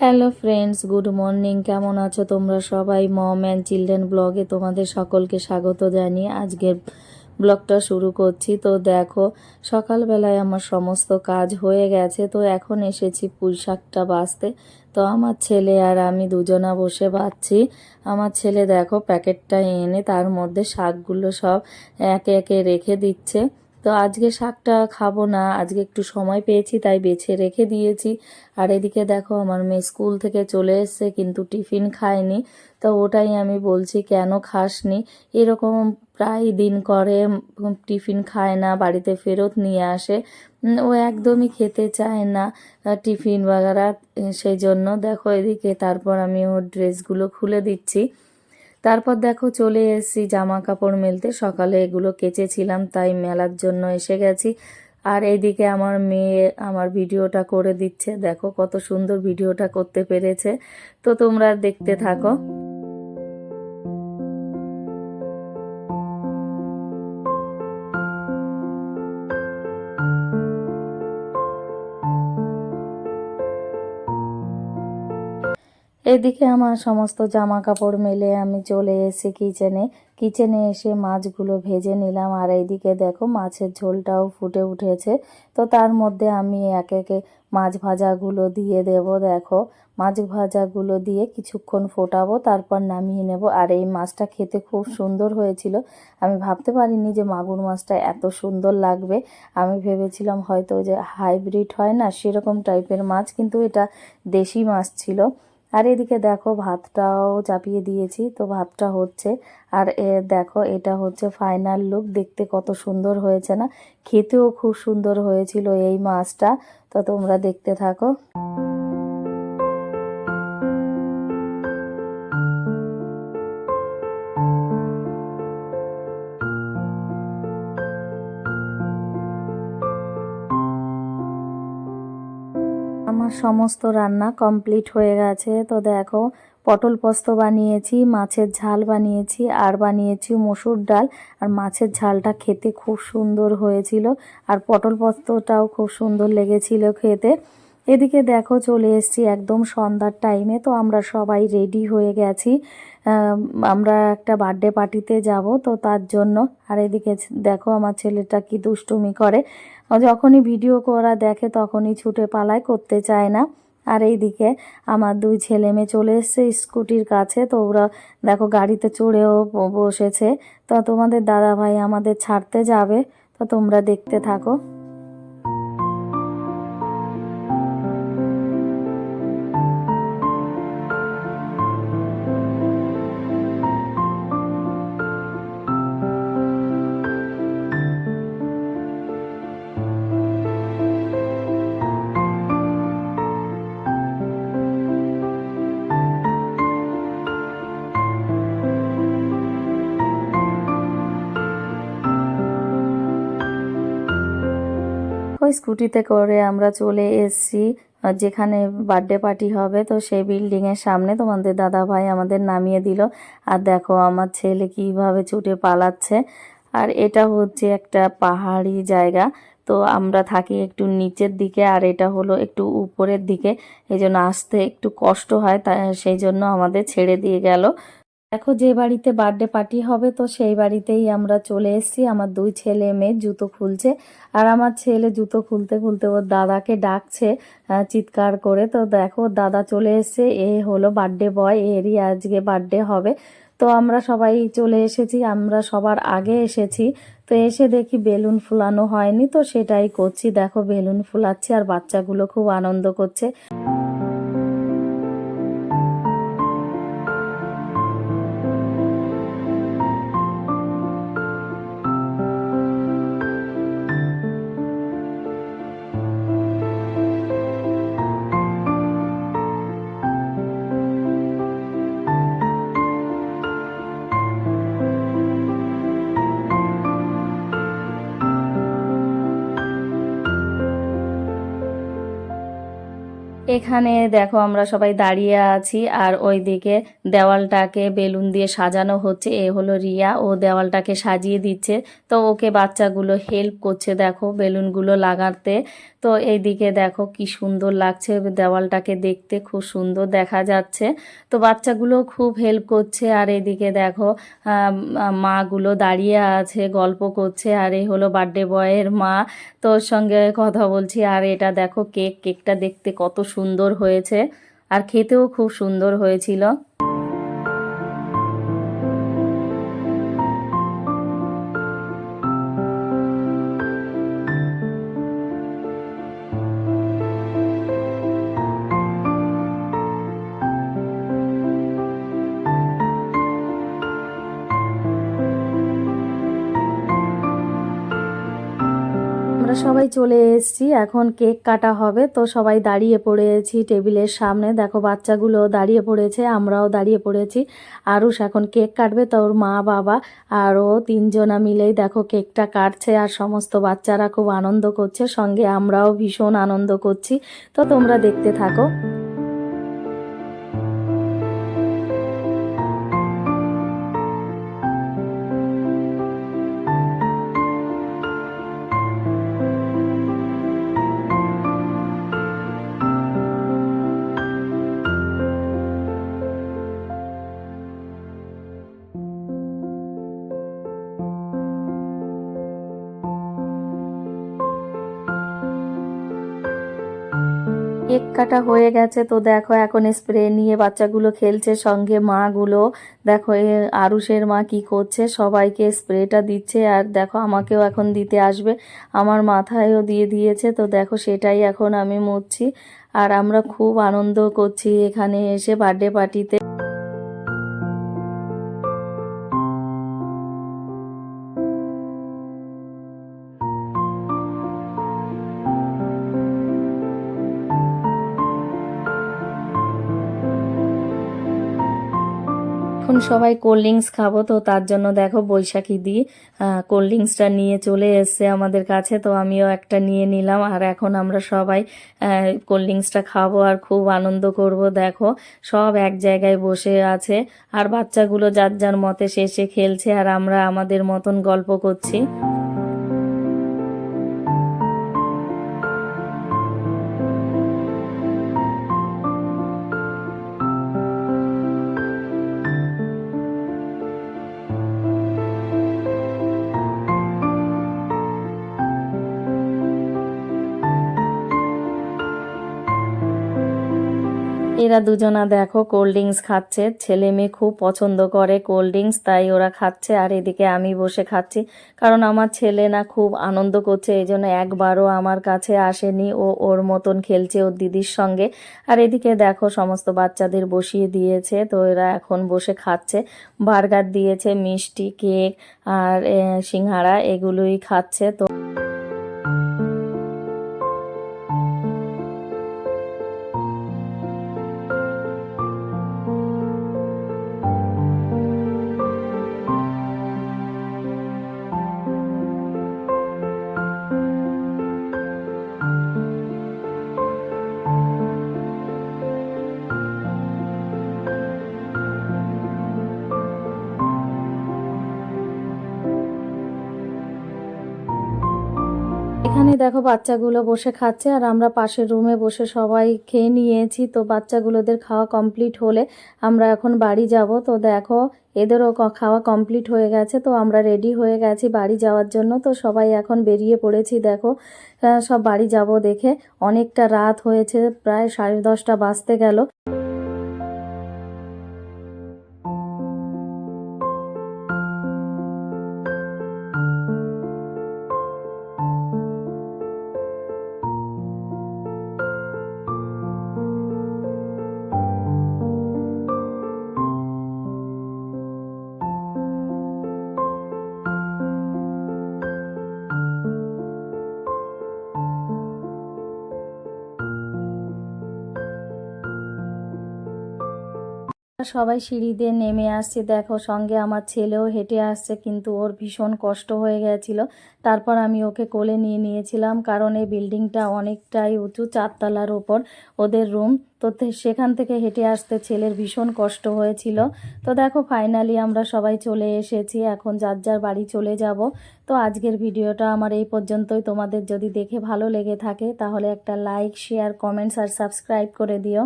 Hello friends good morning কেমন আছো তোমরা সবাই? মম অ্যান্ড চিলড্রেন ব্লগে তোমাদের সকলকে স্বাগত জানিয়ে আজকের ব্লগটা শুরু করছি। তো দেখো, সকালবেলায় আমার সমস্ত কাজ হয়ে গেছে। তো এখন এসেছি পুঁই শাকটা বাছতে তো আমার ছেলে আর আমি দুজনা বসে বাচ্ছি। আমার ছেলে দেখো প্যাকেটটা এনে তার মধ্যে শাকগুলো সব একে একে রেখে দিচ্ছে। তো আজকে শাকটা খাব না, আজকে একটু সময় পেয়েছি, তাই বেছে রেখে দিয়েছি। আর এদিকে দেখো আমার মেয়ে স্কুল থেকে চলে এসছে, কিন্তু টিফিন খায়নি। তো ওটাই আমি বলছি, কেন খাসনি? এরকম প্রায় দিন করে টিফিন খায় না, বাড়িতে ফেরত নিয়ে আসে। ও একদমই খেতে চায় না টিফিন বাগারা সেই জন্য দেখো এদিকে তারপর আমি ওর ড্রেসগুলো খুলে দিচ্ছি। তারপর দেখো চলে এসেছি জামা কাপড় মেলতে। সকালে এগুলো কেচেছিলাম, তাই মেলার জন্য এসে গেছি। আর এইদিকে আমার মেয়ে আমার ভিডিওটা করে দিচ্ছে। দেখো কত সুন্দর ভিডিওটা করতে পেরেছে। তো তোমরা দেখতে থাকো। এদিকে আমার সমস্ত জামা কাপড় মেলে আমি চলে এসেছি কিচেনে। কিচেনে এসে মাছগুলো ভেজে নিলাম। আর এইদিকে দেখো মাছের ঝোলটাও ফুটে উঠেছে। তো তার মধ্যে আমি এক একে মাছ ভাজাগুলো দিয়ে দেব, দেখো। মাছ ভাজাগুলো দিয়ে কিছুক্ষণ ফোটাবো, তারপর নামিয়ে নেব। আর এই মাছটা খেতে খুব সুন্দর হয়েছিল। আমি ভাবতে পারিনি যে মাগুর মাছটা এত সুন্দর লাগবে। আমি ভেবেছিলাম হয়তো যে হাইব্রিড হয় না, সেরকম টাইপের মাছ, কিন্তু এটা দেশি মাছ ছিল। আর এদিকে দেখো ভাতটাও চাপিয়ে দিয়েছি, তো ভাতটা হচ্ছে। আর এ দেখো, এটা হচ্ছে ফাইনাল লুক দেখতে কত সুন্দর হয়েছে না? খেতেও খুব সুন্দর হয়েছিল এই মাছটা, তো তোমরা দেখতে থাকো। আমার সমস্ত রান্না কমপ্লিট হয়ে গেছে। তো দেখো, পটল পোস্ত বানিয়েছি, মাছের ঝাল বানিয়েছি, আর বানিয়েছি মসুর ডাল। আর মাছের ঝালটা খেতে খুব সুন্দর হয়েছিল। আর পটল পোস্তটাও খুব সুন্দর লেগেছিল খেতে। এদিকে দেখো চলে এসেছি একদম সন্ধ্যার টাইমে তো আমরা সবাই রেডি হয়ে গেছি। আমরা একটা বার্থডে পার্টিতে যাব, তো তার জন্য। আর এদিকে দেখো আমার ছেলেটা কি দুষ্টুমি করে। যখনই ভিডিও করা দেখে তখনই ছুটে পালায়, করতে চায় না। আর এইদিকে আমার দুই ছেলে মেয়ে চলে এসছে স্কুটির কাছে, তো ওরা দেখো গাড়িতে চড়েও বসেছে। তো তোমাদের দাদা ভাই আমাদের ছাড়তে যাবে, তো তোমরা দেখতে থাকো। স্কুটিতে করে আমরা চলে এসেছি যেখানে বার্থডে পার্টি হবে। তো সেই বিল্ডিং এর সামনে তোমাদের দাদা ভাই আমাদের নামিয়ে দিল। আর দেখো আমার ছেলে কীভাবে ছুটে পালাচ্ছে। আর এটা হচ্ছে একটা পাহাড়ি জায়গা। তো আমরা থাকি একটু নিচের দিকে আর এটা হলো একটু উপরের দিকে। এই জন্য আসতে একটু কষ্ট হয় তাই সেই জন্য আমাদের ছেড়ে দিয়ে গেল। দেখো, যে বাড়িতে বার্থডে পার্টি হবে, তো সেই বাড়িতেই আমরা চলে এসেছি। আমার দুই ছেলে মেয়ে জুতো খুলছে। আর আমার ছেলে জুতো খুলতে খুলতে ওর দাদাকে ডাকছে চিৎকার করে। তো দেখো দাদা চলে এসেছে। এ হলো বার্থডে বয় এরই আজকে বার্থডে হবে। তো আমরা সবাই চলে এসেছি, আমরা সবার আগে এসেছি। তো এসে দেখি বেলুন ফুলানো হয়নি, তো সেটাই করছি। দেখো, বেলুন ফুলাচ্ছি আর বাচ্চাগুলো খুব আনন্দ করছে। এখানে দেখো আমরা সবাই দাঁড়িয়ে আছি, আর ওইদিকে দেওয়ালটাকে বেলুন দিয়ে সাজানো হচ্ছে। এ হলো রিয়া, ও দেওয়ালটাকে সাজিয়ে দিচ্ছে। তো ওকে বাচ্চাগুলো হেল্প করছে, দেখো বেলুনগুলো লাগাতে। তো এইদিকে দেখো কি সুন্দর লাগছে দেওয়ালটাকে দেখতে, খুব সুন্দর দেখা যাচ্ছে। তো বাচ্চাগুলো খুব হেল্প করছে আর এদিকে দেখো মাগুলো দাঁড়িয়ে আছে, গল্প করছে। আর এই হলো বার্থডে বয়ের মা, তোর সঙ্গে কথা বলছি। আর এটা দেখো কেক কেকটা দেখতে কত সুন্দর হয়েছে। আর খেতেও খুব সুন্দর হয়েছিল। আমরা সবাই চলে এসেছি, এখন কেক কাটা হবে। তো সবাই দাঁড়িয়ে পড়েছি টেবিলের সামনে। দেখো, বাচ্চাগুলো দাঁড়িয়ে পড়েছে, আমরাও দাঁড়িয়ে পড়েছি। আরুষ এখন কেক কাটবে, তো ওর মা, বাবা আরও তিনজনা মিলেই দেখো কেকটা কাটছে আর সমস্ত বাচ্চারা খুব আনন্দ করছে। সঙ্গে আমরাও ভীষণ আনন্দ করছি। তো তোমরা দেখতে থাকো। কেক কাটা হয়ে গেছে। তো দেখো, এখন স্প্রে নিয়ে বাচ্চাগুলো খেলছে, সঙ্গে মাগুলো। দেখো, এ আরুষের মা কি করছে? সবাইকে স্প্রেটা দিচ্ছে আর দেখো, আমাকেও এখন দিতে আসবে। আমার মাথায়ও দিয়ে দিয়েছে। তো দেখো, সেটাই এখন আমি মরছি আর আমরা খুব আনন্দ করছি এখানে এসে বার্থডে পার্টিতে এখন সবাই কোল্ড ড্রিঙ্কস খাব, তো তার জন্য দেখো বৈশাখী দি কোল্ড ড্রিঙ্কসটা নিয়ে চলে এসছে আমাদের কাছে, তো আমিও একটা নিয়ে নিলাম। আর এখন আমরা সবাই কোল্ড ড্রিঙ্কসটা খাব আর খুব আনন্দ করব, দেখো। সব এক জায়গায় বসে আছে। আর বাচ্চাগুলো যার যার মতে শেষে খেলছে, আর আমরা আমাদের মতন গল্প করছি। এরা দুজনা দেখো কোল্ড ড্রিঙ্কস খাচ্ছে। ছেলে মেয়ে খুব পছন্দ করে কোল্ড ড্রিঙ্কস তাই ওরা খাচ্ছে। আর এদিকে আমি বসে খাচ্ছি। কারণ আমার ছেলে না খুব আনন্দ করছে এই জন্য একবারও আমার কাছে আসেনি। ও ওর মতন খেলছে ওর দিদির সঙ্গে। আর এদিকে দেখো সমস্ত বাচ্চাদের বসিয়ে দিয়েছে, তো এরা এখন বসে খাচ্ছে। বার্গার দিয়েছে, মিষ্টি, কেক আর সিঙ্গারা, এগুলোই খাচ্ছে। তো দেখো বাচ্চাগুলো বসে খাচ্ছে আর আমরা পাশের রুমে বসে সবাই খেয়ে নিয়েছি। তো বাচ্চাগুলোদের খাওয়া কমপ্লিট হলে আমরা এখন বাড়ি যাব। তো দেখো এদেরও খাওয়া কমপ্লিট হয়ে গেছে। তো আমরা রেডি হয়ে গেছি বাড়ি যাওয়ার জন্য। তো সবাই এখন বেরিয়ে পড়েছি দেখো। সব বাড়ি যাব দেখে। অনেকটা রাত হয়েছে, প্রায় সাড়ে দশটা বাজতে গেল। সবাই সিঁড়ি দিয়ে নেমে আসছে। দেখো, সঙ্গে আমার ছেলেও হেঁটে আসছে, কিন্তু ওর ভীষণ কষ্ট হয়ে গেছিল। তারপর আমি ওকে কোলে নিয়ে নিয়েছিলাম, কারণ এই বিল্ডিংটা অনেকটাই উঁচু, চারতলার ওপর ওদের রুম। তো সেখান থেকে হেঁটে আসতে ছেলের ভীষণ কষ্ট হয়েছিল। তো দেখো, ফাইনালি আমরা সবাই চলে এসেছি, এখন যার যার বাড়ি চলে যাব। তো আজকের ভিডিওটা আমার এই পর্যন্তই। তোমাদের যদি দেখে ভালো লেগে থাকে, তাহলে একটা লাইক, শেয়ার, কমেন্টস আর সাবস্ক্রাইব করে দিও।